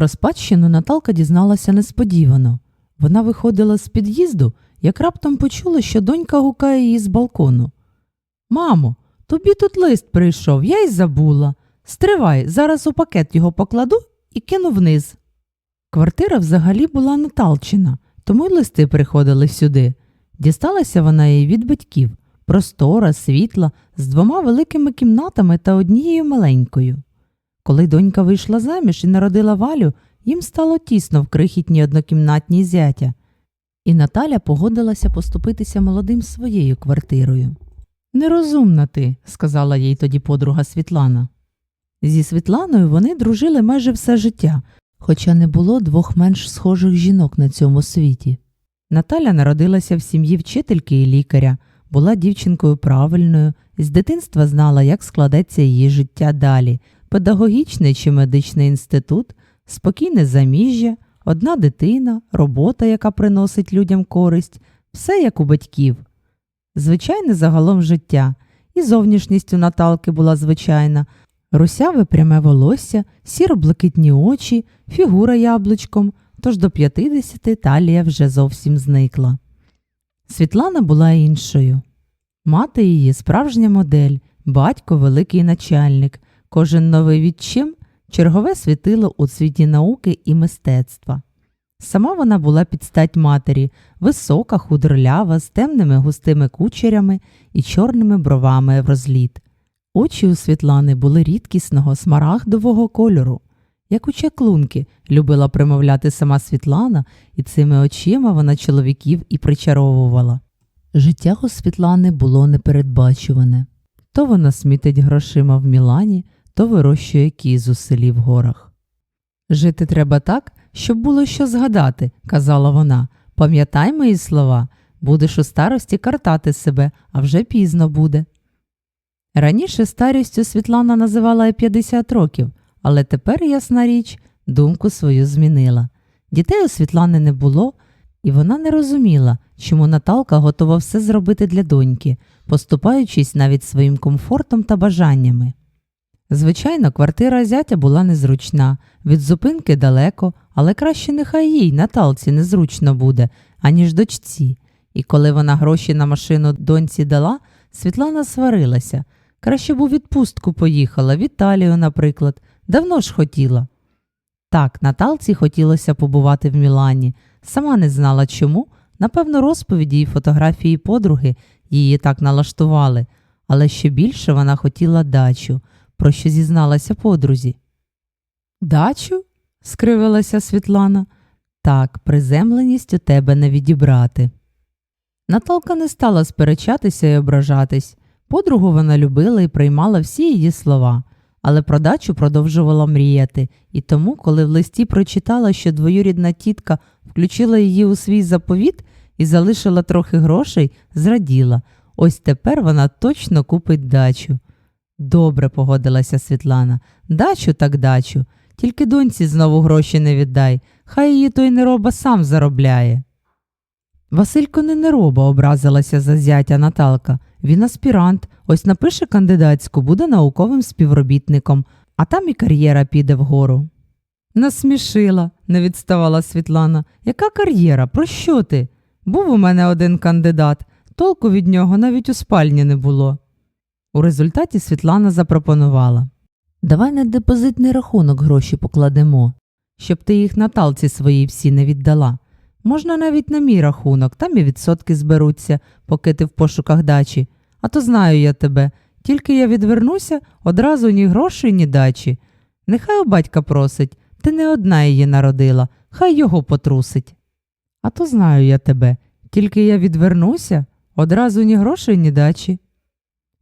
Про спадщину Наталка дізналася несподівано. Вона виходила з під'їзду, як раптом почула, що донька гукає її з балкону. Мамо, тобі тут лист прийшов, я й забула. Стривай, зараз у пакет його покладу і кину вниз. Квартира взагалі була Наталчина, тому й листи приходили сюди. Дісталася вона їй від батьків простора, світла, з двома великими кімнатами та однією маленькою. Коли донька вийшла заміж і народила валю, їм стало тісно в крихітній однокімнатній зятя, і Наталя погодилася поступитися молодим своєю квартирою. Нерозумна ти, сказала їй тоді подруга Світлана. Зі Світланою вони дружили майже все життя, хоча не було двох менш схожих жінок на цьому світі. Наталя народилася в сім'ї вчительки і лікаря, була дівчинкою правильною, з дитинства знала, як складеться її життя далі, педагогічний чи медичний інститут, спокійне заміжжя, одна дитина, робота, яка приносить людям користь, все як у батьків. Звичайне загалом життя, і зовнішність у Наталки була звичайна, русяве пряме волосся, сіро-блакитні очі, фігура яблучком, тож до 50 талія вже зовсім зникла. Світлана була іншою. Мати її справжня модель, батько великий начальник, кожен новий відчим чергове світило у світі науки і мистецтва. Сама вона була під стать матері, висока, худорлява, з темними густими кучерями і чорними бровами в розліт. Очі у Світлани були рідкісного смарагдового кольору, як у чаклунки, любила примовляти сама Світлана, і цими очима вона чоловіків і причаровувала. Життя у Світлани було непередбачуване. То вона смітить грошима в Мілані, то вирощує кіз у селі в горах. Жити треба так, щоб було що згадати, казала вона. Пам'ятай мої слова, будеш у старості картати себе, а вже пізно буде. Раніше старістю Світлана називала і 50 років, але тепер, ясна річ, думку свою змінила. Дітей у Світлани не було, і вона не розуміла, чому Наталка готова все зробити для доньки, поступаючись навіть своїм комфортом та бажаннями. Звичайно, квартира зятя була незручна, від зупинки далеко, але краще нехай їй, Наталці, незручно буде, аніж дочці. І коли вона гроші на машину доньці дала, Світлана сварилася. Краще б у відпустку поїхала, в Італію, наприклад, давно ж хотіла. Так, Наталці хотілося побувати в Мілані, сама не знала чому, напевно, розповіді і фотографії подруги її так налаштували, але ще більше вона хотіла дачу, про що зізналася подрузі. Дачу? скривилася Світлана. Так, приземленість у тебе не відібрати. Наталка не стала сперечатися і ображатись. Подругу вона любила і приймала всі її слова, але про дачу продовжувала мріяти, і тому, коли в листі прочитала, що двоюрідна тітка включила її у свій заповіт і залишила трохи грошей, зраділа. Ось тепер вона точно купить дачу. Добре, погодилася Світлана. Дачу так дачу. Тільки доньці знову гроші не віддай. Хай її той нероба сам заробляє. Василько не нероба, образилася за зятя Наталка. Він аспірант, ось напише кандидатську, буде науковим співробітником, а там і кар'єра піде вгору. Насмішила, не відставала Світлана. Яка кар'єра? Про що ти? Був у мене один кандидат, толку від нього навіть у спальні не було. У результаті Світлана запропонувала Давай на депозитний рахунок гроші покладемо, щоб ти їх Наталці своїй всі не віддала. Можна навіть на мій рахунок, там і відсотки зберуться, поки ти в пошуках дачі. А то знаю я тебе. Тільки я відвернуся, одразу ні грошей, ні дачі. Нехай у батька просить, ти не одна її народила, хай його потрусить. А то знаю я тебе. Тільки я відвернуся, одразу ні грошей, ні дачі.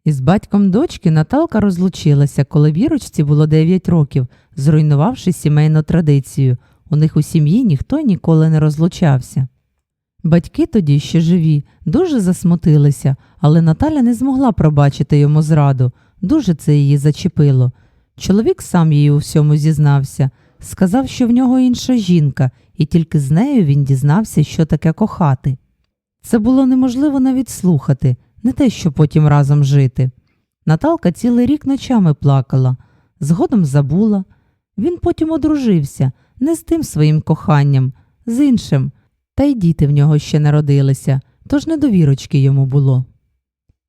Із батьком дочки Наталка розлучилася, коли вірочці було 9 років, зруйнувавши сімейну традицію. У них у сім'ї ніхто ніколи не розлучався. Батьки тоді ще живі, дуже засмутилися, але Наталя не змогла пробачити йому зраду, дуже це її зачепило. Чоловік сам їй у всьому зізнався, сказав, що в нього інша жінка, і тільки з нею він дізнався, що таке кохати. Це було неможливо навіть слухати, не те, що потім разом жити. Наталка цілий рік ночами плакала, згодом забула. Він потім одружився, не з тим своїм коханням, з іншим, та й діти в нього ще народилися, тож недовірочки йому було.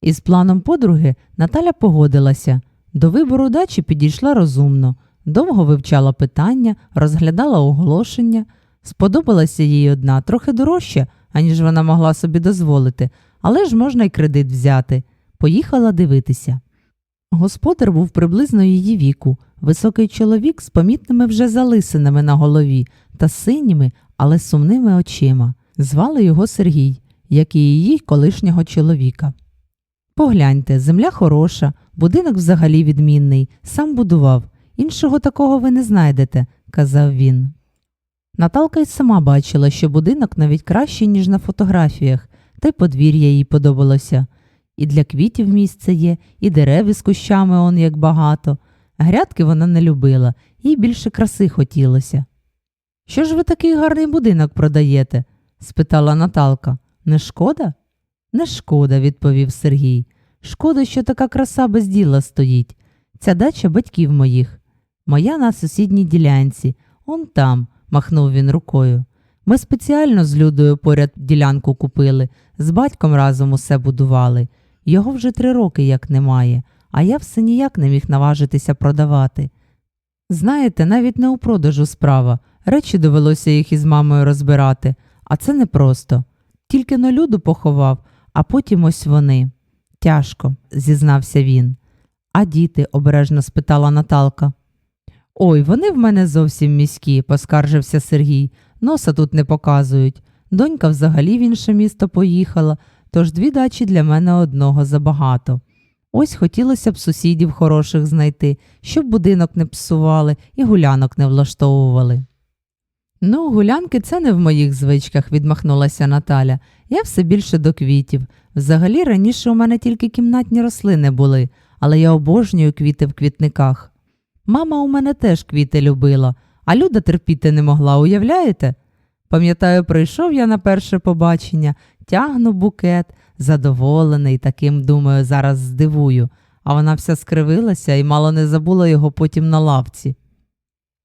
Із планом подруги Наталя погодилася. До вибору дачі підійшла розумно, довго вивчала питання, розглядала оголошення. Сподобалася їй одна трохи дорожча, аніж вона могла собі дозволити, але ж можна й кредит взяти. Поїхала дивитися. Господар був приблизно її віку, високий чоловік з помітними вже залисинами на голові та синіми, але сумними очима. Звали його Сергій, як і її колишнього чоловіка. Погляньте, земля хороша, будинок взагалі відмінний, сам будував. Іншого такого ви не знайдете, казав він. Наталка й сама бачила, що будинок навіть кращий, ніж на фотографіях, та й подвір'я їй подобалося. І для квітів місце є, і дерев із кущами он як багато. Грядки вона не любила, їй більше краси хотілося. Що ж ви такий гарний будинок продаєте? спитала Наталка. Не шкода? Не шкода, відповів Сергій. Шкода, що така краса без діла стоїть. Ця дача батьків моїх. Моя на сусідній ділянці, он там, махнув він рукою. Ми спеціально з Людою поряд ділянку купили, з батьком разом усе будували. Його вже три роки як немає, а я все ніяк не міг наважитися продавати. Знаєте, навіть не у продажу справа. Речі довелося їх із мамою розбирати, а це непросто. Тільки на люду поховав, а потім ось вони. Тяжко, зізнався він. А діти? обережно спитала Наталка. Ой, вони в мене зовсім міські, поскаржився Сергій. Носа тут не показують. Донька взагалі в інше місто поїхала, тож дві дачі для мене одного забагато. Ось хотілося б сусідів хороших знайти, щоб будинок не псували і гулянок не влаштовували. Ну, гулянки це не в моїх звичках, відмахнулася Наталя. Я все більше до квітів. Взагалі раніше у мене тільки кімнатні рослини були, але я обожнюю квіти в квітниках. Мама у мене теж квіти любила, а Люда терпіти не могла, уявляєте? Пам'ятаю, прийшов я на перше побачення, тягну букет, задоволений, таким, думаю, зараз здивую, а вона вся скривилася і мало не забула його потім на лавці.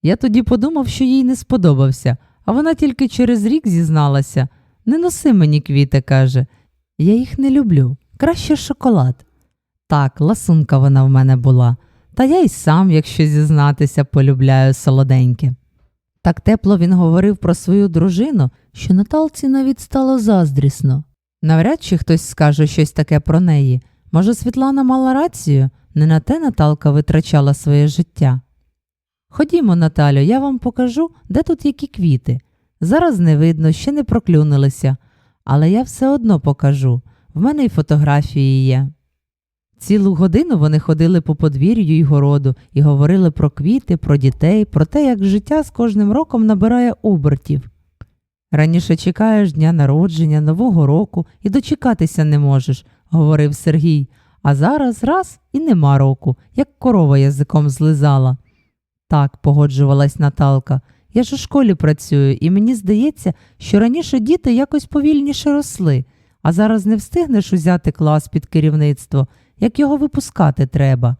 Я тоді подумав, що їй не сподобався, а вона тільки через рік зізналася не носи мені квіти, каже. Я їх не люблю, краще шоколад. Так, ласунка вона в мене була, та я й сам, якщо зізнатися, полюбляю солоденьке. Так тепло він говорив про свою дружину, що Наталці навіть стало заздрісно. Навряд чи хтось скаже щось таке про неї. Може, Світлана мала рацію, не на те Наталка витрачала своє життя. Ходімо, Наталю, я вам покажу, де тут які квіти. Зараз не видно, ще не проклюнилися, але я все одно покажу. В мене й фотографії є. Цілу годину вони ходили по подвір'ю й городу і говорили про квіти, про дітей, про те, як життя з кожним роком набирає обертів. Раніше чекаєш дня народження, Нового року і дочекатися не можеш, говорив Сергій, а зараз раз і нема року, як корова язиком злизала. Так, погоджувалась Наталка. Я ж у школі працюю, і мені здається, що раніше діти якось повільніше росли, а зараз не встигнеш узяти клас під керівництво, як його випускати треба.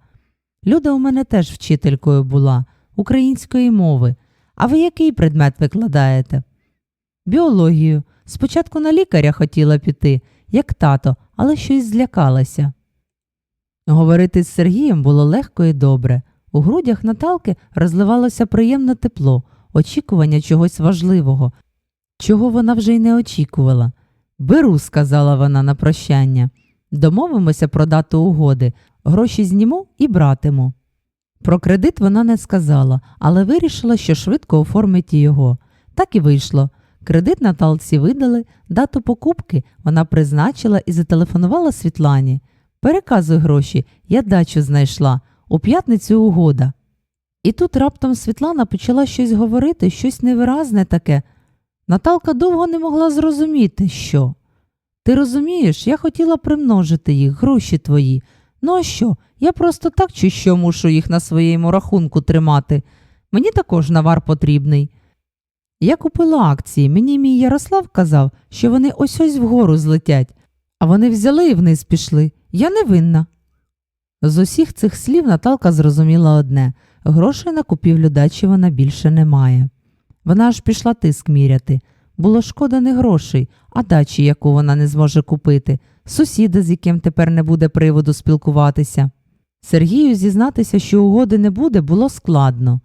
Люда у мене теж вчителькою була, української мови. А ви який предмет викладаєте? Біологію. Спочатку на лікаря хотіла піти, як тато, але щось злякалася. Говорити з Сергієм було легко і добре. У грудях Наталки розливалося приємне тепло, очікування чогось важливого, чого вона вже й не очікувала. Беру, сказала вона на прощання. Домовимося про дату угоди, гроші зніму і братиму. Про кредит вона не сказала, але вирішила, що швидко оформить його. Так і вийшло. Кредит Наталці видали, дату покупки вона призначила і зателефонувала Світлані. Переказуй гроші, я дачу знайшла. У п'ятницю угода. І тут раптом Світлана почала щось говорити, щось невиразне таке. Наталка довго не могла зрозуміти, що. Ти розумієш, я хотіла примножити їх, гроші твої. Ну а що? Я просто так чи що мушу їх на своєму рахунку тримати. Мені також навар потрібний. Я купила акції, мені мій Ярослав казав, що вони ось ось вгору злетять, а вони взяли і вниз пішли. Я не винна. З усіх цих слів Наталка зрозуміла одне грошей на купівлю дачі вона більше не має. Вона аж пішла тиск міряти. Було шкода не грошей, а дачі, яку вона не зможе купити, сусіда, з яким тепер не буде приводу спілкуватися. Сергію зізнатися, що угоди не буде, було складно.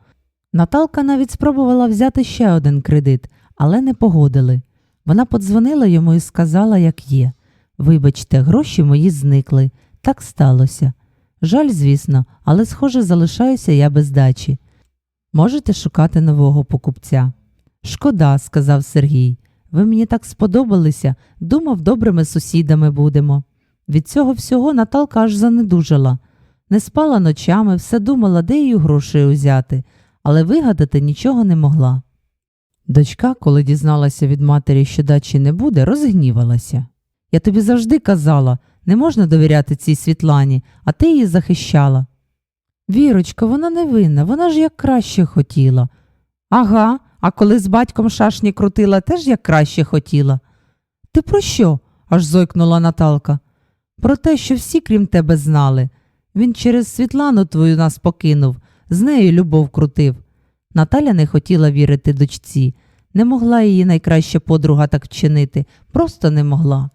Наталка навіть спробувала взяти ще один кредит, але не погодили. Вона подзвонила йому і сказала, як є. Вибачте, гроші мої зникли. Так сталося. Жаль, звісно, але, схоже, залишаюся я без дачі. Можете шукати нового покупця. Шкода, сказав Сергій. Ви мені так сподобалися, думав, добрими сусідами будемо. Від цього всього Наталка аж занедужала. Не спала ночами, все думала, де їй грошей узяти, але вигадати нічого не могла. Дочка, коли дізналася від матері, що дачі не буде, розгнівалася. Я тобі завжди казала, не можна довіряти цій Світлані, а ти її захищала. Вірочка, вона не винна, вона ж як краще хотіла. Ага, а коли з батьком шашні крутила, теж як краще хотіла. Ти про що? аж зойкнула Наталка. Про те, що всі, крім тебе, знали. Він через Світлану твою нас покинув, з нею любов крутив. Наталя не хотіла вірити дочці, не могла її найкраща подруга так вчинити, просто не могла.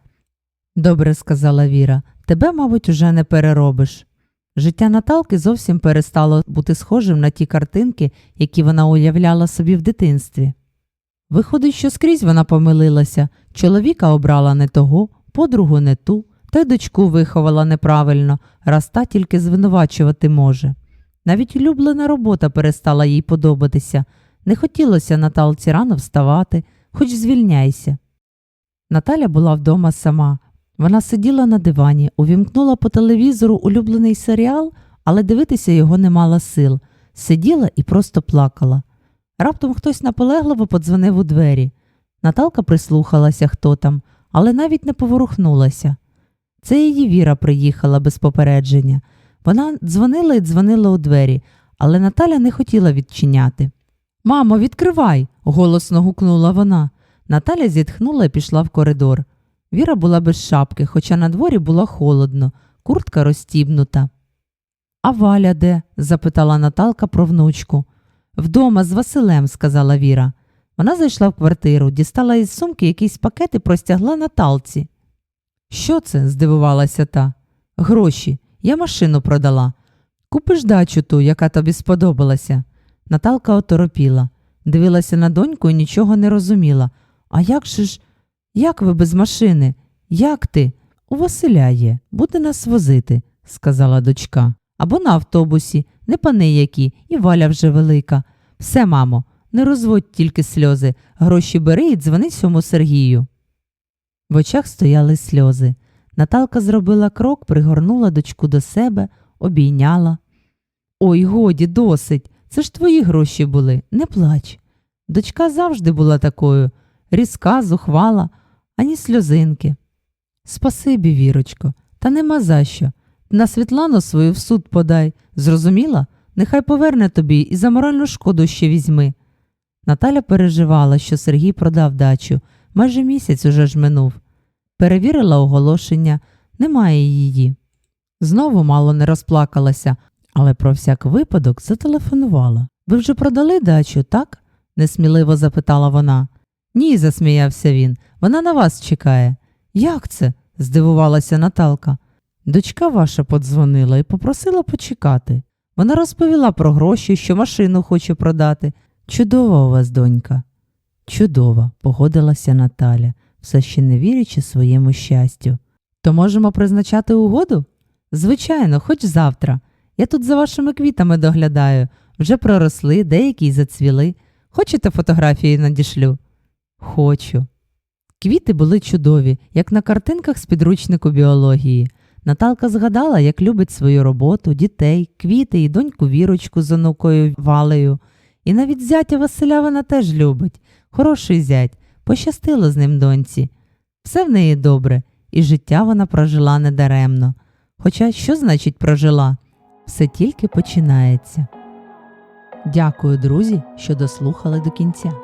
Добре, сказала Віра, тебе, мабуть, уже не переробиш. Життя Наталки зовсім перестало бути схожим на ті картинки, які вона уявляла собі в дитинстві. Виходить, що скрізь вона помилилася, чоловіка обрала не того, подругу не ту, та й дочку виховала неправильно, раз та тільки звинувачувати може. Навіть улюблена робота перестала їй подобатися. Не хотілося Наталці рано вставати, хоч звільняйся. Наталя була вдома сама. Вона сиділа на дивані, увімкнула по телевізору улюблений серіал, але дивитися його не мала сил. Сиділа і просто плакала. Раптом хтось наполегливо подзвонив у двері. Наталка прислухалася, хто там, але навіть не поворухнулася. Це її Віра приїхала без попередження. Вона дзвонила і дзвонила у двері, але Наталя не хотіла відчиняти. Мамо, відкривай, голосно гукнула вона. Наталя зітхнула і пішла в коридор. Віра була без шапки, хоча на дворі було холодно, куртка розстібнута. А Валя де? запитала Наталка про внучку. Вдома з Василем, сказала Віра. Вона зайшла в квартиру, дістала із сумки якийсь пакет і простягла Наталці. Що це? здивувалася та. Гроші. Я машину продала. Купиш дачу ту, яка тобі сподобалася. Наталка оторопіла, дивилася на доньку і нічого не розуміла. А як же ж, як ви без машини? Як ти? У Василя є, буде нас возити, сказала дочка. Або на автобусі, не пани які, і валя вже велика. Все, мамо, не розводь тільки сльози, гроші бери і дзвони цьому Сергію. В очах стояли сльози. Наталка зробила крок, пригорнула дочку до себе, обійняла. Ой, годі, досить. Це ж твої гроші були, не плач. Дочка завжди була такою різка, зухвала, ані сльозинки. Спасибі, Вірочко, та нема за що. На Світлану свою в суд подай. Зрозуміла? Нехай поверне тобі і за моральну шкоду ще візьми. Наталя переживала, що Сергій продав дачу. Майже місяць уже ж минув. Перевірила оголошення, немає її. Знову мало не розплакалася, але про всяк випадок зателефонувала. Ви вже продали дачу, так? несміливо запитала вона. Ні, засміявся він. Вона на вас чекає. Як це? здивувалася Наталка. Дочка ваша подзвонила і попросила почекати. Вона розповіла про гроші, що машину хоче продати. Чудова у вас донька. Чудова, погодилася Наталя, все ще не вірячи своєму щастю. То можемо призначати угоду? Звичайно, хоч завтра. Я тут за вашими квітами доглядаю, вже проросли, деякі зацвіли. Хочете фотографії надішлю? Хочу. Квіти були чудові, як на картинках з підручнику біології. Наталка згадала, як любить свою роботу, дітей, квіти і доньку Вірочку з онукою Валею. І навіть зятя Василя вона теж любить. Хороший зять, пощастило з ним доньці. Все в неї добре, і життя вона прожила недаремно. Хоча що значить прожила? Все тільки починається. Дякую, друзі, що дослухали до кінця.